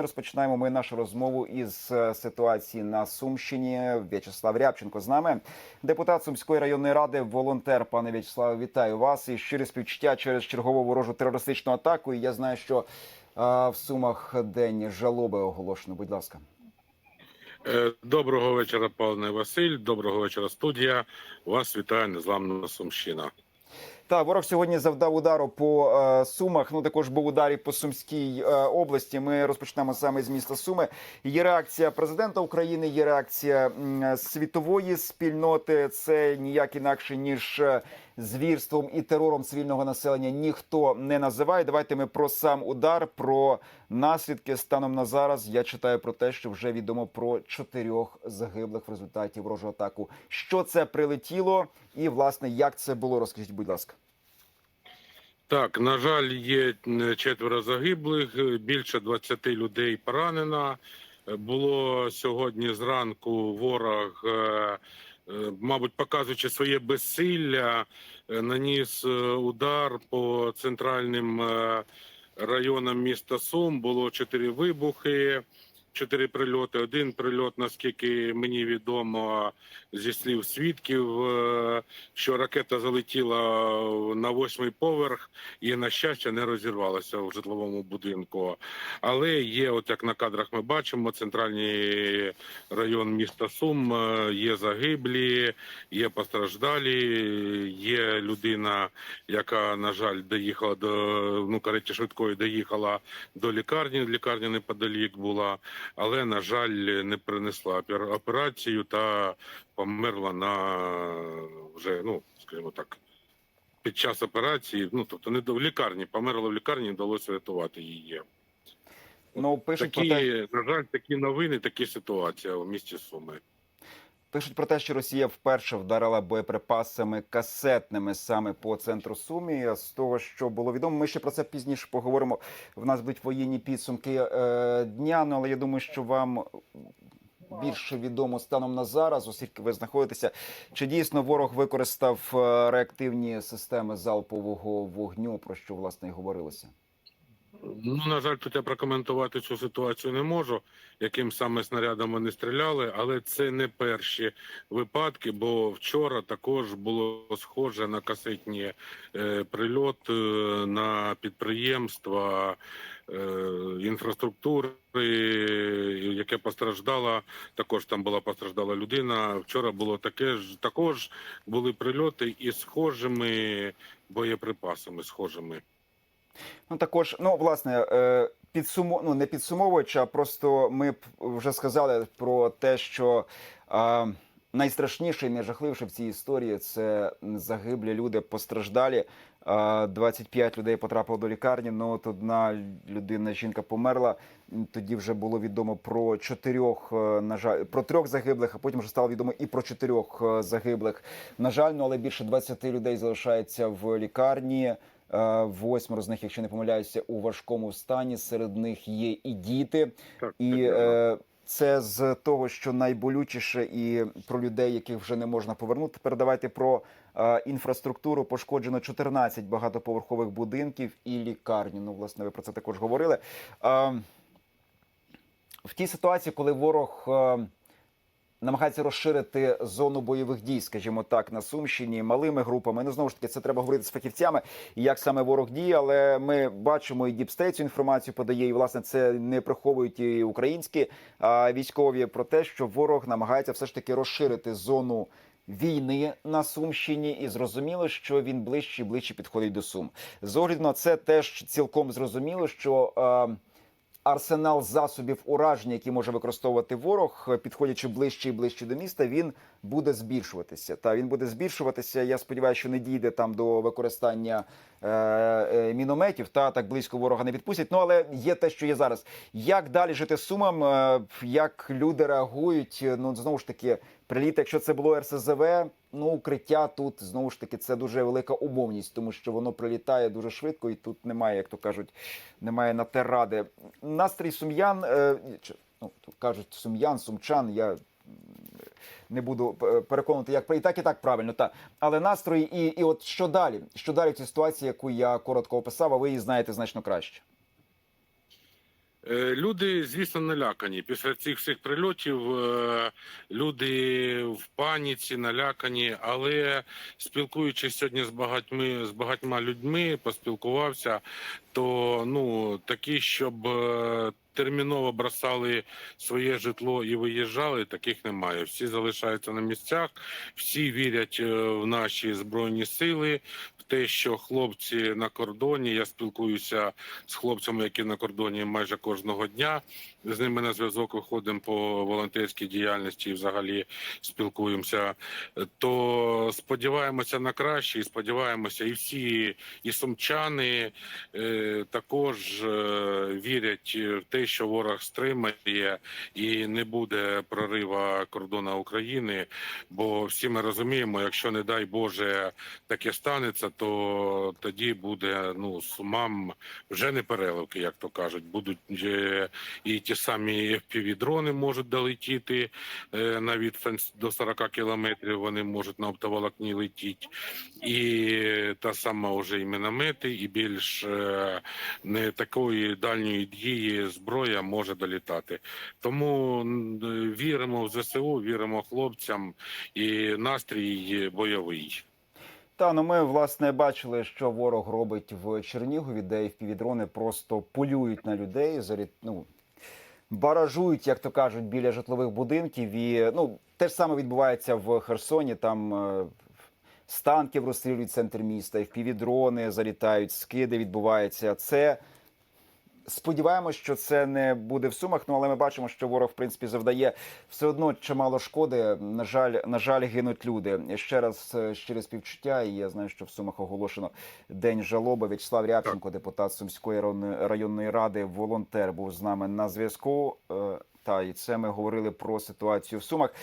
Розпочинаємо ми нашу розмову із е, ситуації на Сумщині. В'ячеслав Рябченко з нами, депутат Сумської районної ради, волонтер. Пане В'ячеславе, вітаю вас і щирі співчуття через чергову ворожу терористичну атаку. І я знаю, що е, в Сумах день жалоби оголошено. Будь ласка. Е, Доброго вечора, пане Василь. Доброго вечора, студія. Вас вітає незламна Сумщина. Та ворог сьогодні завдав удару по е, Сумах. Ну також був удар і по Сумській е, області. Ми розпочнемо саме з міста Суми. Є реакція президента України, є реакція е, світової спільноти. Це ніяк інакше ніж е, звірством і терором цивільного населення ніхто не називає. Давайте ми про сам удар, про наслідки станом на зараз. Я читаю про те, що вже відомо про чотирьох загиблих в результаті ворожого атаку. Що це прилетіло, і власне як це було? Розкажіть, будь ласка. Так, на жаль, є е, четверо загиблих, е, більше 20 людей поранено. Було сьогодні зранку ворог, е, мабуть, показуючи своє безсилля, е, наніс е, удар по центральним е, районам міста Сум. Було чотири вибухи. Чотири прильоти. Один прильот, наскільки мені відомо, зі слів свідків, е, що ракета залетіла на восьмий поверх і, на щастя, не розірвалася в житловому будинку. Але є, от як на кадрах ми бачимо, центральний район міста Сум, е, є загиблі, є постраждалі, є людина, яка, на жаль, доїхала до ну, кареті швидкої доїхала до лікарні. Лікарня неподалік була але на жаль не принесла операцію та померла на вже, ну скажімо так, під час операції. Ну тобто не до в лікарні, померла в лікарні, не вдалося рятувати її. Ну пишуть Такі, про те, на жаль, такі новини, такі ситуація у місті Суми. Пишуть про те, що Росія вперше вдарила боєприпасами касетними саме по центру Сумі. З того, що було відомо, ми ще про це пізніше поговоримо. В нас будуть воєнні підсумки е, дня. Ну але я думаю, що вам більше відомо станом на зараз, оскільки ви знаходитеся. Чи дійсно ворог використав е, реактивні системи залпового вогню, про що власне і говорилося? Ну, на жаль, тут я прокоментувати цю ситуацію не можу, яким саме снарядом вони стріляли, але це не перші випадки, бо вчора також було схоже на касетні е, прильот е, на підприємства е, інфраструктури, яке постраждало. Також там була постраждала людина. Вчора було таке ж, також були прильоти із схожими боєприпасами, схожими. Ну також, ну власне, е, ну не підсумовуючи, а просто ми вже сказали про те, що е, найстрашніше і найжахливіше в цій історії це загиблі люди, постраждалі. Е, 25 людей потрапило до лікарні. Ну от одна людина, жінка померла. Тоді вже було відомо про чотирьох, е, на жаль, про трьох загиблих, а потім вже стало відомо і про чотирьох е, загиблих. На жаль, ну але більше 20 людей залишається в лікарні. Е, Восьмеро з них, якщо не помиляюся, у важкому стані. Серед них є і діти, Так, і е, це з того, що найболючіше, і про людей, яких вже не можна повернути. Тепер давайте про е, інфраструктуру. Пошкоджено 14 багатоповерхових будинків і лікарні. Ну, власне, ви про це також говорили. Е, в тій ситуації, коли ворог. Е, намагається розширити зону бойових дій, скажімо так, на Сумщині малими групами. Ну знову ж таки, це треба говорити з фахівцями, як саме ворог діє. Але ми бачимо і Діпстейт цю інформацію подає, і власне це не приховують і українські а, військові про те, що ворог намагається все ж таки розширити зону. Війни на Сумщині, і зрозуміло, що він ближче і ближче підходить до Сум. З огляду на це теж цілком зрозуміло, що е, арсенал засобів ураження, які може використовувати ворог, підходячи ближче і ближче до міста, він буде збільшуватися. Та він буде збільшуватися. Я сподіваюся, що не дійде там до використання е, е, мінометів. Та так близько ворога не відпустять. Ну але є те, що є зараз. Як далі жити з сумом? Е, як люди реагують? Ну знову ж таки, приліт, якщо це було РСЗВ, ну укриття тут знову ж таки це дуже велика умовність, тому що воно прилітає дуже швидко, і тут немає, як то кажуть, немає на те ради. Настрій сум'ян е, ну кажуть сум'ян, сумчан. Я не буду е, переконувати, як і так, і так правильно. Та але настрої, і, і от що далі? Що далі в цій ситуації, яку я коротко описав, а ви її знаєте значно краще. Е, Люди, звісно, налякані. Після цих всіх прильотів е, люди в паніці, налякані. Але спілкуючись сьогодні з багатьми з багатьма людьми, поспілкувався, то ну такі, щоб е, терміново бросали своє житло і виїжджали, таких немає. Всі залишаються на місцях, всі вірять е, в наші збройні сили, в те, що хлопці на кордоні. Я спілкуюся з хлопцями, які на кордоні майже кожного дня. З ними на зв'язок виходимо по волонтерській діяльності і взагалі спілкуємося. То сподіваємося на краще, і сподіваємося, і всі, і сумчани е, також е, вірять в те, що ворог стримає і не буде прорива кордону України. Бо всі ми розуміємо, якщо не дай Боже таке станеться, то тоді буде ну сумам вже не переливки, як то кажуть. Будуть е, і ті самі півдрони можуть долетіти е, навіть фен- до 40 кілометрів. Вони можуть на оптоволокні летіти, і та сама вже і міномети, і більш е, не такої дальньої дії зброя може долітати. Тому віримо в ЗСУ, віримо хлопцям, і настрій бойовий. Та ну ми власне бачили, що ворог робить в Чернігові, де впівдрони просто полюють на людей, ну, баражують, як то кажуть, біля житлових будинків. І ну те ж саме відбувається в Херсоні. Там е, з танків розстрілюють центр міста, і півдрони залітають, скиди відбуваються. Це сподіваємось, що це не буде в сумах. Ну але ми бачимо, що ворог в принципі завдає все одно чимало шкоди. На жаль, на жаль, гинуть люди. Ще раз е, щире співчуття. І я знаю, що в сумах оголошено день жалоби. В'ячеслав Рябченко, депутат Сумської районної- ради, волонтер, був з нами на зв'язку. Е, Та і це ми говорили про ситуацію в сумах.